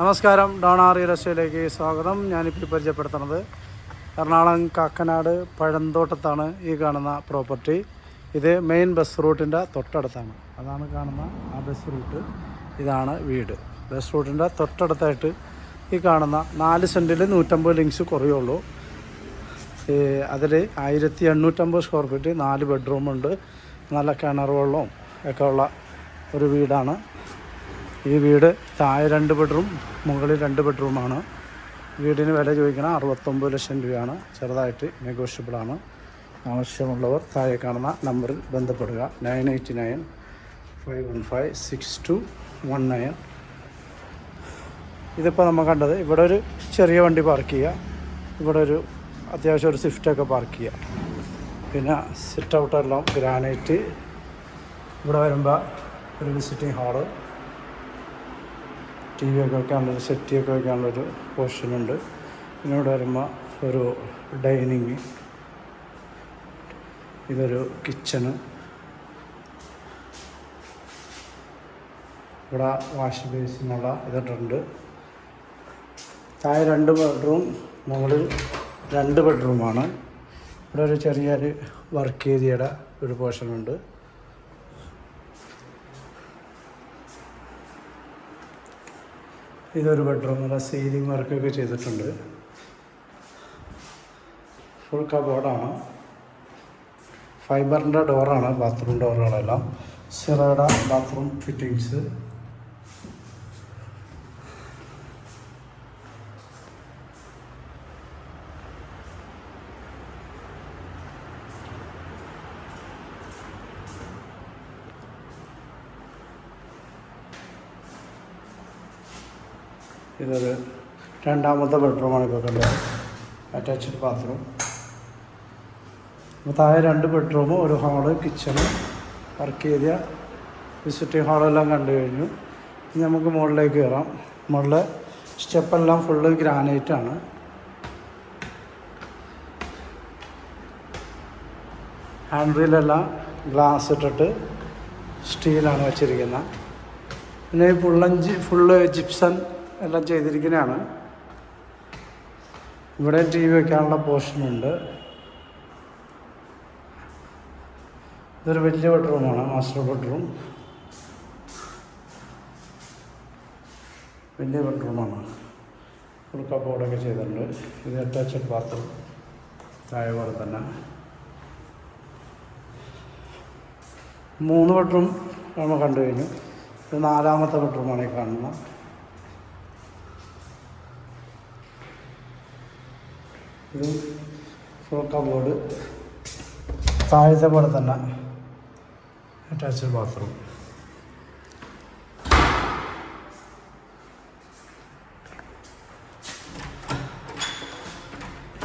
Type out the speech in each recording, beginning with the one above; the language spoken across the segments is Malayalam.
നമസ്കാരം. ഡോണ റിയൽ എസ്റ്റേറ്റിലേക്ക് സ്വാഗതം. ഞാനിപ്പോൾ പരിചയപ്പെടുത്തുന്നത് എറണാകുളം കാക്കനാട് പഴന്തോട്ടത്താണ് ഈ കാണുന്ന പ്രോപ്പർട്ടി. ഇത് മെയിൻ ബസ് റൂട്ടിന്റെ തൊട്ടടുത്താണ്. അതാണ് കാണുന്ന ആ ബസ് റൂട്ട്. ഇതാണ് വീട്. ബസ് റൂട്ടിന്റെ തൊട്ടടുത്തായിട്ട് ഈ കാണുന്ന നാല് സെന്റിൽ നൂറ്റമ്പത് ലിങ്ക്സ് കുറയുള്ളൂ അതിൽ ആയിരത്തി എണ്ണൂറ്റമ്പത് സ്ക്വയർ ഫീറ്റ് നാല് ബെഡ്റൂമുണ്ട്. നല്ല കിണർ വെള്ളവും ഒക്കെ ഉള്ള ഒരു വീടാണ്. ഈ വീട് താഴെ രണ്ട് ബെഡ്റൂം മുകളിൽ രണ്ട് ബെഡ്റൂമാണ്. വീടിന് വില ചോദിക്കണം അറുപത്തൊമ്പത് ലക്ഷം രൂപയാണ്. ചെറുതായിട്ട് നെഗോഷ്യബിളാണ് ആവശ്യമുള്ളവർ താഴെ കാണുന്ന നമ്പറിൽ ബന്ധപ്പെടുക. Nine eighty nine five one five six two one nine. ഇതിപ്പോൾ നമ്മൾ കണ്ടത് ഇവിടെ ഒരു ചെറിയ വണ്ടി പാർക്ക് ചെയ്യുക. ഇവിടെ ഒരു അത്യാവശ്യം ഒരു സ്വിഫ്റ്റൊക്കെ പാർക്ക് ചെയ്യുക. പിന്നെ സിറ്റ് ഔട്ടെല്ലാം ഗ്രാനൈറ്റ് ഇവിടെ വരുമ്പോൾ ഒരു വിസിറ്റിംഗ് ഹാൾ ടി വി ഒക്കെ വെക്കാനുള്ളൊരു സെറ്റിയൊക്കെ വെക്കാനുള്ളൊരു പോർഷനുണ്ട്. പിന്നെ ഇവിടെ വരുമ്പോൾ ഒരു ഡൈനിങ്. ഇതൊരു കിച്ചണ്. ഇവിടെ വാഷ് ബേസിനുള്ള ഇതിട്ടുണ്ട് താഴെ രണ്ട് ബെഡ്റൂം മുകളിൽ രണ്ട് ബെഡ്റൂമാണ്. ഇവിടെ ഒരു ചെറിയൊരു വർക്ക് ഏരിയയുടെ ഒരു പോർഷനുണ്ട്. ഇതൊരു ബെഡ്റൂം നല്ല സീലിംഗ് വർക്കൊക്കെ ചെയ്തിട്ടുണ്ട്. ഫുൾ കബോർഡാണ് ഫൈബറിന്റെ ഡോറാണ് ബാത്റൂം ഡോറുകളെല്ലാം സിറയുടെ ബാത്റൂം ഫിറ്റിങ്സ് ഇതൊരു രണ്ടാമത്തെ ബെഡ്റൂമാണ് ഇപ്പോൾ കണ്ടത്. അറ്റാച്ച്ഡ് ബാത്റൂം അപ്പോൾ താഴെ രണ്ട് ബെഡ്റൂമും ഒരു hall kitchen work area visiting ഹാളെല്ലാം കണ്ടു കഴിഞ്ഞു. ഇനി നമുക്ക് മുകളിലേക്ക് കയറാം. മുകളിലെ സ്റ്റെപ്പെല്ലാം ഫുള്ള് ഗ്രാനൈറ്റ് ആണ്. ഹാൻഡ് റീലെല്ലാം ഗ്ലാസ് ഇട്ടിട്ട് സ്റ്റീലാണ് വെച്ചിരിക്കുന്നത്. പിന്നെ ഈ പുള്ളഞ്ചി ഫുള്ള് ജിപ്സൺ എല്ലാം ചെയ്തിരിക്കുന്നതാണ്. ഇവിടെ ടി വി വെക്കാനുള്ള പോർഷനുണ്ട്. ഇതൊരു വലിയ ബെഡ്റൂമാണ് മാസ്റ്റർ ബെഡ്റൂം. വലിയ ബെഡ്റൂമാണ്. ഒരു കബോർഡൊക്കെ ചെയ്തിട്ടുണ്ട്. ഇത് അറ്റാച്ച്ഡ് ബാത്റൂം താഴെ പോലെ തന്നെ. മൂന്ന് ബെഡ്റൂം നമ്മൾ കണ്ടു കഴിഞ്ഞു. ഇത് നാലാമത്തെ ബെഡ്റൂമാണ് ഈ കാണുന്നത്. ഇത് ഫുൾ കബോർഡ് താഴത്തെ പോലെ തന്നെ. അറ്റാച്ച്ഡ് ബാത്റൂം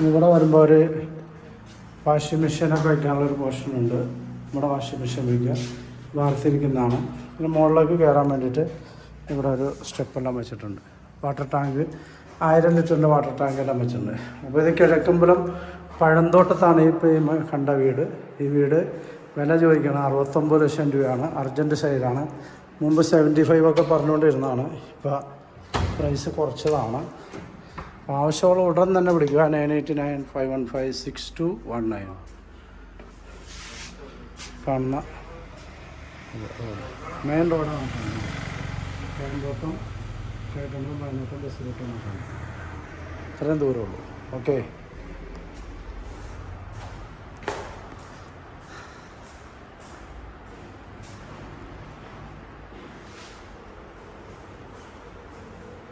ഇവിടെ വരുമ്പോൾ ഒരു വാഷിംഗ് മെഷീനൊക്കെ വയ്ക്കാനുള്ള ഒരു പോർഷനുണ്ട് നമ്മുടെ വാഷിംഗ് മെഷീൻ വയ്ക്കുക വാർത്തിരിക്കുന്നതാണ്. പിന്നെ മുകളിലേക്ക് കയറാൻ വേണ്ടിയിട്ട് ഇവിടെ ഒരു സ്റ്റെപ്പെല്ലാം വെച്ചിട്ടുണ്ട്. വാട്ടർ ടാങ്ക് ആയിരം ലിറ്ററിന്റെ വാട്ടർ ടാങ്ക് എല്ലാം വെച്ചിട്ടുണ്ട് അപ്പോൾ ഇത് കിഴക്കമ്പലം പഴന്തോട്ടത്താണ് ഇപ്പോൾ ഈ കണ്ട വീട്. ഈ വീട് വില ചോദിക്കണം അറുപത്തൊമ്പത് ലക്ഷം രൂപയാണ്. അർജന്റ് സൈഡാണ് മുമ്പ് സെവന്റി ഫൈവ് ഒക്കെ പറഞ്ഞുകൊണ്ടിരുന്നതാണ്. ഇപ്പോൾ പ്രൈസ് കുറച്ചതാണ്. ആവശ്യമുള്ള ഉടൻ തന്നെ വിളിക്കുക nine eighty nine five one five six two one nine. കാണുന്ന. മെയിൻ റോഡാണ്. പഴന്തോട്ടം കിഴക്കമ്പലം പഴന്തോട്ടം ബസ് റൂട്ട് അത്രയും ദൂരമുള്ളൂ. ഓക്കെ.